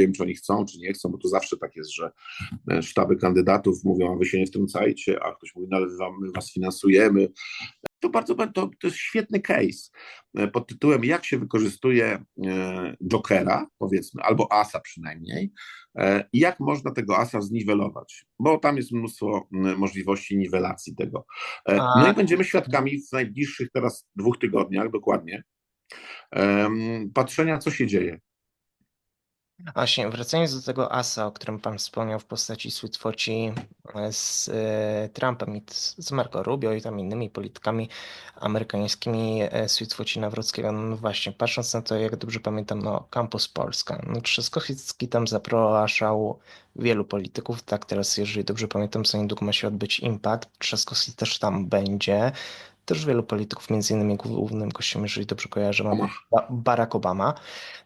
wiem, czy oni chcą, czy nie chcą, bo to zawsze tak jest, że e, sztaby kandydatów mówią, a wy się nie wtrącajcie, a ktoś mówi, no ale my was finansujemy. To bardzo to, to jest świetny case e, pod tytułem, jak się wykorzystuje e, Jokera, powiedzmy, albo Asa przynajmniej, i jak można tego Asa zniwelować, bo tam jest mnóstwo możliwości niwelacji tego. No i będziemy świadkami w najbliższych teraz dwóch tygodniach, dokładnie, patrzenia, co się dzieje. Właśnie, wracając do tego asa, o którym pan wspomniał w postaci Sweetfoci z e, Trumpem i z Marco Rubio i tam innymi politykami amerykańskimi, e, Sweetfoci Nawrockiego, no właśnie, patrząc na to, jak dobrze pamiętam, no Campus Polska, no Trzaskowski tam zapraszał wielu polityków, tak teraz, jeżeli dobrze pamiętam, za niedługo ma się odbyć Impact, Trzaskowski też tam będzie, też wielu polityków, między innymi głównym gościem, jeżeli dobrze kojarzę, mamy Barack Obama.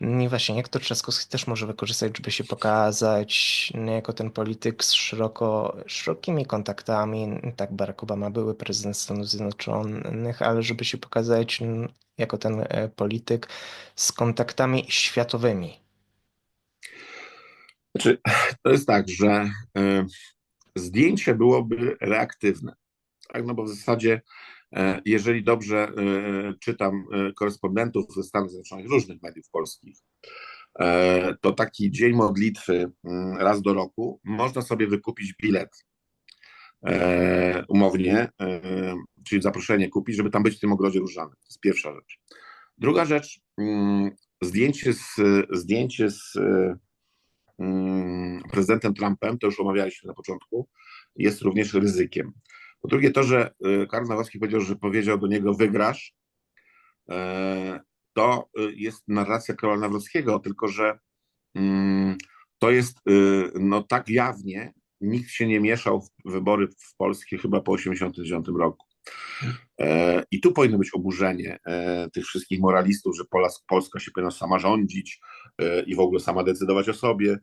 I właśnie niektóry Trzaskowski też może wykorzystać, żeby się pokazać jako ten polityk z szeroko, szerokimi kontaktami. Tak, Barack Obama były prezydent Stanów Zjednoczonych, ale żeby się pokazać jako ten e, polityk z kontaktami światowymi. Znaczy, to jest tak, że y, zdjęcie byłoby reaktywne. Tak, no bo w zasadzie E, jeżeli dobrze e, czytam e, korespondentów ze Stanów Zjednoczonych, różnych mediów polskich, to taki dzień modlitwy mm, raz do roku można sobie wykupić bilet umownie, czyli zaproszenie kupić, żeby tam być w tym ogrodzie różanym. To jest pierwsza rzecz. Druga rzecz, mm, zdjęcie z, zdjęcie z mm, prezydentem Trumpem, to już omawialiśmy na początku, jest również ryzykiem. Po drugie to, że y, Karol Nawrocki powiedział, że powiedział do niego wygrasz, e, to y, jest narracja Karola Nawrockiego, tylko że mm, to jest y, no tak jawnie, nikt się nie mieszał w wybory w Polsce chyba po 1989 roku. E, I tu powinno być oburzenie e, tych wszystkich moralistów, że Polska się powinna sama rządzić i w ogóle sama decydować o sobie.